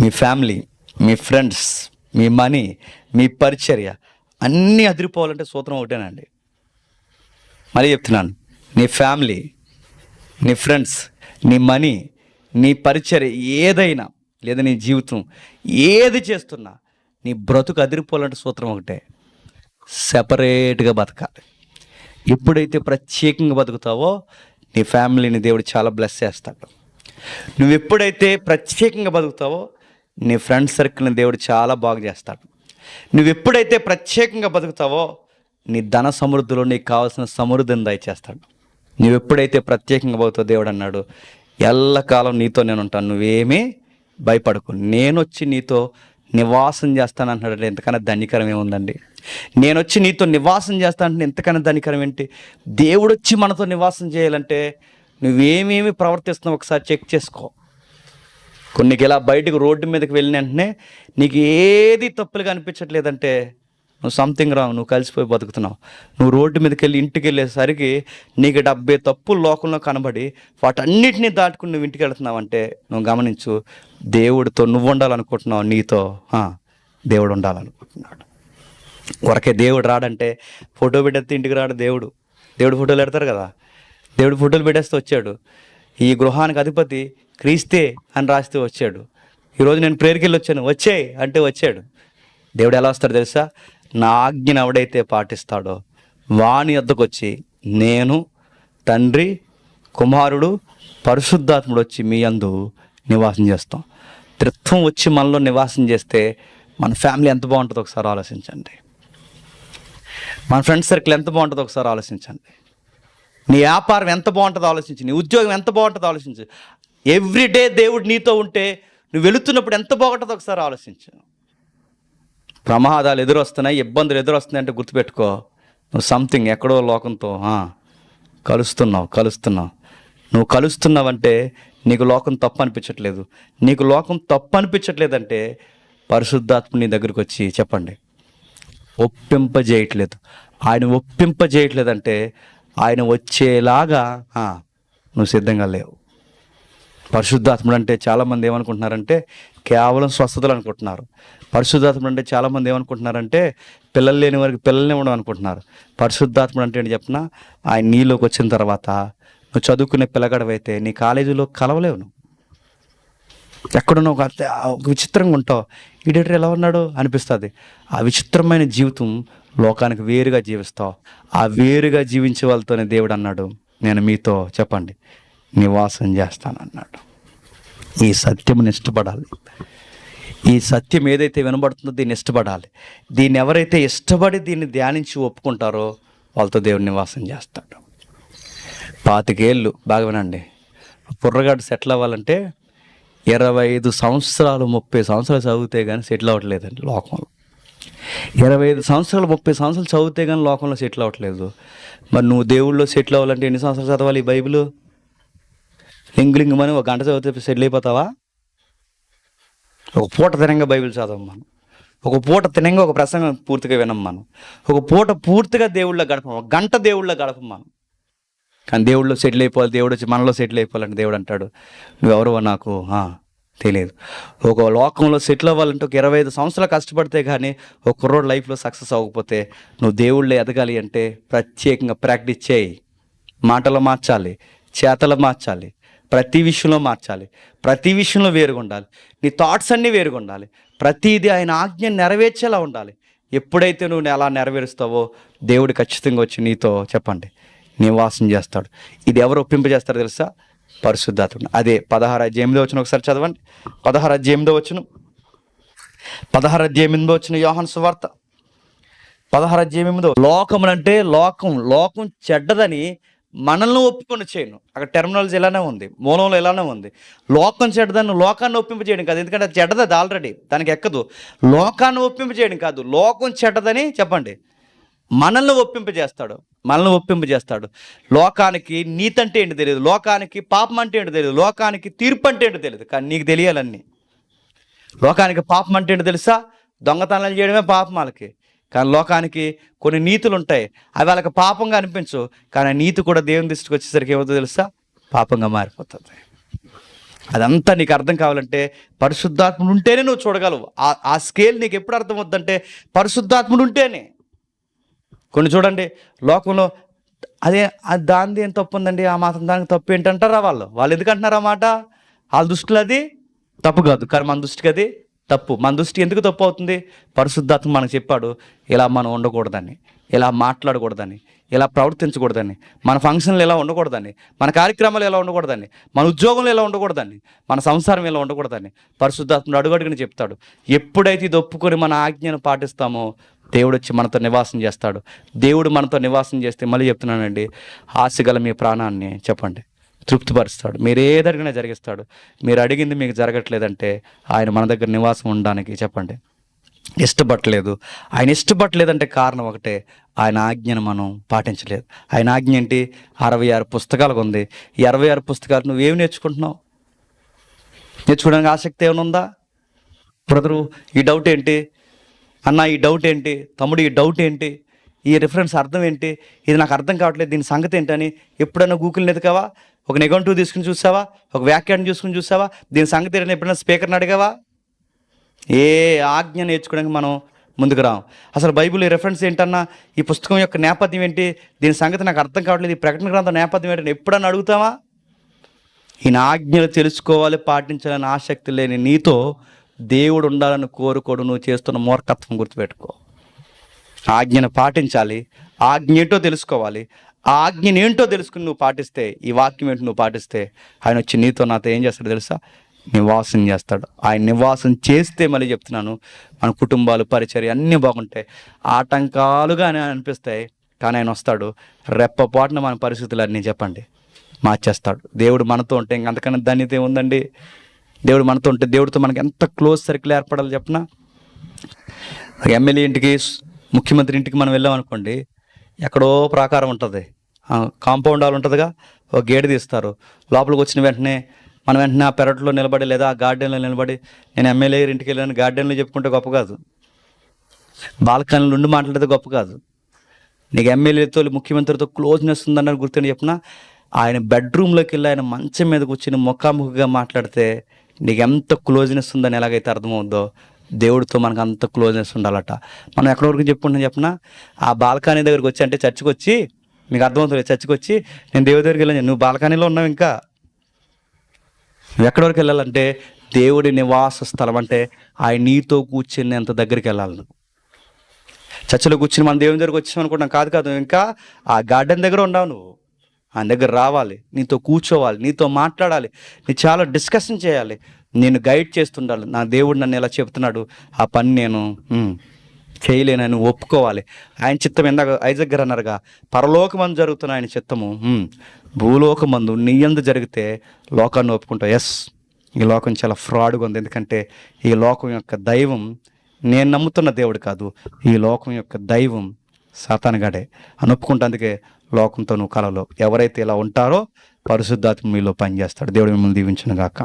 మీ family మీ friends మీ money మీ పరిచర్య అన్నీ అదిరిపోవాలంటే సూత్రం ఒకటేనండి. మళ్ళీ చెప్తున్నాను. నీ ఫ్యామిలీ నీ ఫ్రెండ్స్ నీ మనీ నీ పరిచర్య ఏదైనా లేదా నీ జీవితం ఏది చేస్తున్నా నీ బ్రతుకు అదిరిపోవాలంటే సూత్రం ఒకటే. సెపరేట్గా బతకాలి. ఎప్పుడైతే ప్రత్యేకంగా బతుకుతావో నీ ఫ్యామిలీని దేవుడు చాలా బ్లెస్ చేస్తాడు. నువ్వు ఎప్పుడైతే ప్రత్యేకంగా బతుకుతావో నీ ఫ్రెండ్ సర్కిల్ని దేవుడు చాలా బాగు చేస్తాడు. నువ్వు ఎప్పుడైతే ప్రత్యేకంగా బతుకుతావో నీ ధన సమృద్ధిలో నీకు కావాల్సిన సమృద్ధిని దయచేస్తాడు. నువ్వు ఎప్పుడైతే ప్రత్యేకంగా పోతావు దేవుడు అన్నాడు ఎల్లకాలం నీతో నేను ఉంటాను నువ్వేమీ భయపడకు. నేను వచ్చి నీతో నివాసం చేస్తాను అంటున్నాడు. ఎంతకన్నా ధనికరం ఏముందండి? నేను వచ్చి నీతో నివాసం చేస్తాను అంటే ఎంతకన్నా ధనికరం ఏంటి? దేవుడు వచ్చి మనతో నివాసం చేయాలంటే నువ్వేమేమి ప్రవర్తిస్తున్నావు ఒకసారి చెక్ చేసుకో. కొన్నికి ఇలా బయటకు రోడ్డు మీదకి వెళ్ళిన వెంటనే నీకు ఏది తప్పులుగా అనిపించట్లేదంటే నువ్వు సంథింగ్ రాంగ్ నువ్వు కలిసిపోయి బతుకుతున్నావు. నువ్వు రోడ్డు మీదకి వెళ్ళి ఇంటికి వెళ్ళేసరికి నీకు డెబ్బై తప్పులు లోకంలో కనబడి వాటన్నిటిని దాటుకుని నువ్వు ఇంటికి వెళ్తున్నావు అంటే నువ్వు గమనించు దేవుడితో నువ్వు ఉండాలనుకుంటున్నావు నీతో దేవుడు ఉండాలనుకుంటున్నాడు. వరకే దేవుడు రాడంటే ఫోటో పెట్టేస్తే ఇంటికి రాడు దేవుడు. దేవుడు ఫోటోలు పెడతారు కదా. దేవుడు ఫోటోలు పెట్టేస్తే వచ్చాడు. ఈ గృహానికి అధిపతి క్రీస్తే అని రాస్తే వచ్చాడు. ఈరోజు నేను ప్రేయర్కి వచ్చాను వచ్చేయ్ అంటే వచ్చాడు. దేవుడు ఎలా వస్తాడు తెలుసా? నా ఆజ్ఞను ఎవడైతే పాటిస్తాడో వాణి వద్దకు వచ్చి నేను తండ్రి కుమారుడు పరిశుద్ధాత్ముడు వచ్చి మీ అందు నివాసం చేస్తాం. త్రిత్వం వచ్చి మనలో నివాసం చేస్తే మన ఫ్యామిలీ ఎంత బాగుంటుందో ఒకసారి ఆలోచించండి. మన ఫ్రెండ్ సర్కిల్ ఎంత బాగుంటుందో ఒకసారి ఆలోచించండి. నీ వ్యాపారం ఎంత బాగుంటుందో ఆలోచించు. నీ ఉద్యోగం ఎంత బాగుంటుందో ఆలోచించు. ఎవ్రీడే దేవుడు నీతో ఉంటే నువ్వు వెళుతున్నప్పుడు ఎంత బాగుంటుందో ఒకసారి ఆలోచించు. ప్రమాదాలు ఎదురొస్తున్నాయి ఇబ్బందులు ఎదురొస్తున్నాయి అంటే గుర్తుపెట్టుకో. నువ్వు సంథింగ్ ఎక్కడో లోకంతో కలుస్తున్నావు కలుస్తున్నావు. నువ్వు కలుస్తున్నావంటే నీకు లోకం తప్పు అనిపించట్లేదు. నీకు లోకం తప్పు అనిపించట్లేదంటే పరిశుద్ధాత్మ నీ దగ్గరికి వచ్చి చెప్పండి. ఒప్పింపజేయట్లేదు. ఆయన ఒప్పింపజేయట్లేదంటే ఆయన వచ్చేలాగా నువ్వు సిద్ధంగా లేవు. పరిశుద్ధాత్ముడు అంటే చాలామంది ఏమనుకుంటున్నారంటే కేవలం స్వస్థతలు అనుకుంటున్నారు. పరిశుద్ధాత్ముడు అంటే చాలామంది ఏమనుకుంటున్నారంటే పిల్లలు లేని వారికి పిల్లల్ని ఇవ్వడం అనుకుంటున్నారు. పరిశుద్ధాత్ముడు అంటే ఏంటి చెప్పిన ఆయన నీలోకి వచ్చిన తర్వాత నువ్వు చదువుకునే పిల్లగడవైతే నీ కాలేజీలో కలవలేవు నువ్వు. ఎక్కడున్నా ఒక ఒక విచిత్రంగా ఉంటావు. ఈడేటర్ ఎలా ఉన్నాడు అనిపిస్తుంది. ఆ విచిత్రమైన జీవితం లోకానికి వేరుగా జీవిస్తావు. ఆ వేరుగా జీవించే వాళ్ళతోనే దేవుడు అన్నాడు. నేను మీతో చెప్పండి. నివాసం చేస్తాను అన్నాడు ఈ సత్యముని ఇష్టపడాలి. ఈ సత్యం ఏదైతే వినబడుతుందో దీన్ని ఇష్టపడాలి. దీన్ని ఎవరైతే ఇష్టపడి దీన్ని ధ్యానించి ఒప్పుకుంటారో వాళ్ళతో దేవుడు నివాసం చేస్తాడు. పాతికేళ్ళు బాగా వినండి. పుర్రగాడు సెటిల్ అవ్వాలంటే ఇరవై ఐదు సంవత్సరాలు ముప్పై సంవత్సరాలు చదివితే కానీ సెటిల్ అవ్వట్లేదండి లోకంలో. ఇరవై ఐదు సంవత్సరాలు ముప్పై సంవత్సరాలు చదివితే కానీ లోకంలో సెటిల్ అవ్వట్లేదు. మరి నువ్వు దేవుళ్ళో సెటిల్ అవ్వాలంటే ఎన్ని సంవత్సరాలు చదవాలి ఈ బైబిల్? లింగు లింగమని ఒక గంట చదివితే సెటిల్ అయిపోతావా? ఒక పూట తినంగా బైబిల్ చదవం మనం. ఒక పూట తినంగా ఒక ప్రసంగం పూర్తిగా వినం మనం. ఒక పూట పూర్తిగా దేవుళ్ళ గడపం ఒక గంట దేవుళ్ళ గడపం మనం. కానీ దేవుళ్ళు సెటిల్ అయిపోవాలి దేవుడు వచ్చి మనలో సెటిల్ అయిపోవాలని దేవుడు అంటాడు నువ్వెవరో నాకు తెలియదు. ఒక లోకంలో సెటిల్ అవ్వాలంటే ఒక ఇరవై ఐదు సంవత్సరాలు కష్టపడితే కానీ ఒక కుర్రోడు లైఫ్లో సక్సెస్ అవ్వకపోతే నువ్వు దేవుళ్ళు ఎదగాలి అంటే ప్రత్యేకంగా ప్రాక్టీస్ చేయి. మాటలు మార్చాలి చేతలు మార్చాలి ప్రతి విషయంలో మార్చాలి. ప్రతి విషయంలో వేరుగా ఉండాలి నీ థాట్స్ అన్నీ వేరుగా ఉండాలి ప్రతిదీ ఆయన ఆజ్ఞ నెరవేర్చేలా ఉండాలి. ఎప్పుడైతే నువ్వు ఎలా నెరవేరుస్తావో దేవుడు ఖచ్చితంగా వచ్చి నీతో చెప్పండి. నివాసం చేస్తాడు. ఇది ఎవరు ఒప్పింపజేస్తారో తెలుసా? పరిశుద్ధాత్ముడు. అదే పదహారు అధ్యాయం ఎనిమిదో వచ్చిన ఒకసారి చదవండి. పదహారు అధ్యాయం ఎనిమిదో వచ్చిన పదహారు అధ్యాయం ఎనిమిదో వచ్చిన యోహాన్ సువార్త. పదహారు అధ్యాయం ఎనిమిదో లోకములంటే లోకం లోకం చెడ్డదని మనల్ని ఒప్పుకొని చేయను. అక్కడ టెర్మినాలజీ ఇలానే ఉంది మూలంలో ఇలానే ఉంది. లోకం చెడ్డదని లోకాన్ని ఒప్పింప చేయడం కాదు. ఎందుకంటే అది చెడ్డది అది ఆల్రెడీ దానికి ఎక్కదు. లోకాన్ని ఒప్పింప చేయడం కాదు. లోకం చెడ్డదని చెప్పండి. మనల్ని ఒప్పింపజేస్తాడు మనల్ని ఒప్పింపజేస్తాడు లోకానికి నీతి అంటే ఏంటి తెలియదు. లోకానికి పాపం అంటే ఏంటి తెలియదు. లోకానికి తీర్పు అంటే ఏంటి తెలియదు. కానీ నీకు తెలియాలన్నీ. లోకానికి పాపం అంటే ఏంటి తెలుసా? దొంగతనాలు చేయడమే పాపం వాళ్ళకి. కానీ లోకానికి కొన్ని నీతులు ఉంటాయి అవి వాళ్ళకి పాపంగా అనిపించవు. కానీ ఆ నీతి కూడా దేవుని దృష్టికి వచ్చేసరికి ఏమవుతుందో తెలుసా? పాపంగా మారిపోతుంది. అదంతా నీకు అర్థం కావాలంటే పరిశుద్ధాత్ముడు ఉంటేనే నువ్వు చూడగలవు. ఆ- ఆ స్కేల్ నీకు ఎప్పుడు అర్థం అవుతుందంటే పరిశుద్ధాత్ముడు ఉంటేనే. కొన్ని చూడండి లోకంలో అదే అది దానిది ఏం తప్పు ఉందండి ఆ మాత్రం దానికి తప్పు ఏంటంటారా వాళ్ళు? వాళ్ళు ఎందుకంటున్నారు అన్నమాట మాట? వాళ్ళ దృష్టిలో అది తప్పు కాదు. కానీ మన దృష్టికి అది తప్పు. మన దృష్టి ఎందుకు తప్పు అవుతుంది? పరిశుద్ధాత్మ మనకు చెప్పాడు ఇలా మనం ఉండకూడదని ఇలా మాట్లాడకూడదని ఇలా ప్రవర్తించకూడదని మన ఫంక్షన్లు ఇలా ఉండకూడదని మన కార్యక్రమాలు ఎలా ఉండకూడదని మన ఉద్యోగంలో ఎలా ఉండకూడదని మన సంసారం ఎలా ఉండకూడదని పరిశుద్ధాత్ముడు అడుగడుగుని చెప్తాడు. ఎప్పుడైతే ఇది ఒప్పుకొని మన ఆజ్ఞను పాటిస్తామో దేవుడు వచ్చి మనతో నివాసం చేస్తాడు. దేవుడు మనతో నివాసం చేస్తే మళ్ళీ చెప్తున్నానండి ఆశగల మీ ప్రాణాన్ని చెప్పండి. తృప్తిపరుస్తాడు. మీరు ఏది జరిగిస్తాడు. మీరు అడిగింది మీకు జరగట్లేదంటే ఆయన మన దగ్గర నివాసం ఉండడానికి చెప్పండి. ఇష్టపడలేదు. ఆయన ఇష్టపడలేదంటే కారణం ఒకటే. ఆయన ఆజ్ఞను మనం పాటించలేదు. ఆయన ఆజ్ఞ ఏంటి? అరవై ఆరు పుస్తకాలకు ఉంది. ఈ అరవై ఆరు పుస్తకాలు నువ్వేమి నేర్చుకుంటున్నావు? నేర్చుకోవడానికి ఆసక్తి ఏమైనా ఉందా? బ్రదరు ఈ డౌట్ ఏంటి? అన్న ఈ డౌట్ ఏంటి? తమ్ముడు ఈ డౌట్ ఏంటి? ఈ రిఫరెన్స్ అర్థం ఏంటి? ఇది నాకు అర్థం కావట్లేదు. దీని సంగతి ఏంటని ఎప్పుడైనా గూగుల్ ఎదుకావా ఒక నిఘంటు తీసుకుని చూసావా? ఒక వ్యాఖ్యానం చూసుకుని చూసావా? దీని సంగతి ఎప్పుడైనా స్పీకర్ని అడిగావా? ఏ ఆజ్ఞ నేర్చుకోవడానికి మనం ముందుకు రాం. అసలు బైబిల్ ఈ రెఫరెన్స్ ఏంటన్నా? ఈ పుస్తకం యొక్క నేపథ్యం ఏంటి? దీని సంగతి నాకు అర్థం కావట్లేదు. ఈ ప్రకటన గ్రంథం నేపథ్యం ఏంటని ఎప్పుడన్నా అడుగుతావా? ఈయన ఆజ్ఞలు తెలుసుకోవాలి పాటించాలని ఆసక్తి లేని నీతో దేవుడు ఉండాలని కోరుకోడు. నువ్వు చేస్తున్న మూర్ఖత్వం గుర్తుపెట్టుకో. ఆజ్ఞను పాటించాలి. ఆజ్ఞ ఏంటో తెలుసుకోవాలి. ఆ ఆజ్ఞని ఏంటో తెలుసుకుని నువ్వు పాటిస్తే ఈ వాక్యం ఏంటో నువ్వు పాటిస్తే ఆయన వచ్చి నీతో నాతో ఏం చేస్తాడు తెలుసా? నివాసం చేస్తాడు. ఆయన నివాసం చేస్తే మళ్ళీ చెప్తున్నాను మన కుటుంబాలు పరిచర్య అన్నీ బాగుంటాయి. ఆటంకాలుగా అనిపిస్తాయి కానీ ఆయన వస్తాడు. రెప్పపాటున మన పరిస్థితులు అన్నీ చెప్పండి. మార్చేస్తాడు. దేవుడు మనతో ఉంటే ఇంకంతకన్నా ధన్యత ఏముందండి? దేవుడు మనతో ఉంటే దేవుడితో మనకి ఎంత క్లోజ్ సర్కిల్ ఏర్పడాలి చెప్పనా? ఎమ్మెల్యే ఇంటికి ముఖ్యమంత్రి ఇంటికి మనం వెళ్ళాం అనుకోండి ఎక్కడో ప్రాకారం ఉంటుంది. కాంపౌండ్ హాల్ ఉంటుందిగా ఒక గేట్ తీస్తారు. లోపలికి వచ్చిన వెంటనే మనం వెంటనే ఆ పెరట్లో నిలబడి లేదా ఆ గార్డెన్లో నిలబడి నేను ఎమ్మెల్యే ఇంటికి వెళ్ళాను గార్డెన్లో చెప్పుకుంటే గొప్ప కాదు. బాల్కనీలో ఉండి మాట్లాడితే గొప్ప కాదు. నీకు ఎమ్మెల్యేతో ముఖ్యమంత్రితో క్లోజ్నెస్ ఉందన్నది గుర్తుని చెప్పిన? ఆయన బెడ్రూమ్లోకి వెళ్ళి ఆయన మంచం మీద కూర్చుని ముఖాముఖిగా మాట్లాడితే నీకు ఎంత క్లోజ్నెస్ ఉందని ఎలాగైతే అర్థమవుద్దో దేవుడితో మనకు అంత క్లోజ్నెస్ ఉండాలట. మనం ఎక్కడి వరకు చెప్పుకుంటాం చెప్పిన? ఆ బాల్కనీ దగ్గరికి వచ్చి అంటే చర్చికి వచ్చి మీకు అర్థమవుతుంది చర్చికి వచ్చి నేను దేవుడి దగ్గరికి వెళ్ళాను. నువ్వు బాల్కనీలో ఉన్నావు ఇంకా. నువ్వు ఎక్కడి వరకు వెళ్ళాలంటే దేవుడి నివాస స్థలం అంటే ఆయన నీతో కూర్చుని ఎంత దగ్గరికి వెళ్ళాలి నువ్వు. చర్చలో కూర్చుని మన దేవుని దగ్గరకు వచ్చాం అనుకుంటాం కాదు కాదు ఇంకా ఆ గార్డెన్ దగ్గర ఉన్నావు నువ్వు. ఆయన దగ్గర రావాలి నీతో కూర్చోవాలి నీతో మాట్లాడాలి నీ చాలా డిస్కషన్ చేయాలి. నేను గైడ్ చేస్తుండాలి. నా దేవుడు నన్ను ఎలా చెప్తున్నాడు. ఆ పని నేను చేయలేనని ఒప్పుకోవాలి. ఆయన చిత్తం ఎందాక ఐజక్ గారు అన్నారుగా పరలోకమందు జరుగుతున్న ఆయన చిత్తము ఉమ్, భూలోకమందు నీయందు జరిగితే లోకాన్ని ఒప్పుకుంటావు. ఎస్ ఈ లోకం చాలా ఫ్రాడ్గా ఉంది. ఎందుకంటే ఈ లోకం యొక్క దైవం నేను నమ్ముతున్న దేవుడు కాదు. ఈ లోకం యొక్క దైవం సాతానగాడే అని ఒప్పుకుంటందుకే లోకంతో నువ్వు కలలో ఎవరైతే ఇలా ఉంటారో పరిశుద్ధాత్మ మీలో పనిచేస్తాడు. దేవుడు మిమ్మల్ని దీవించను గాక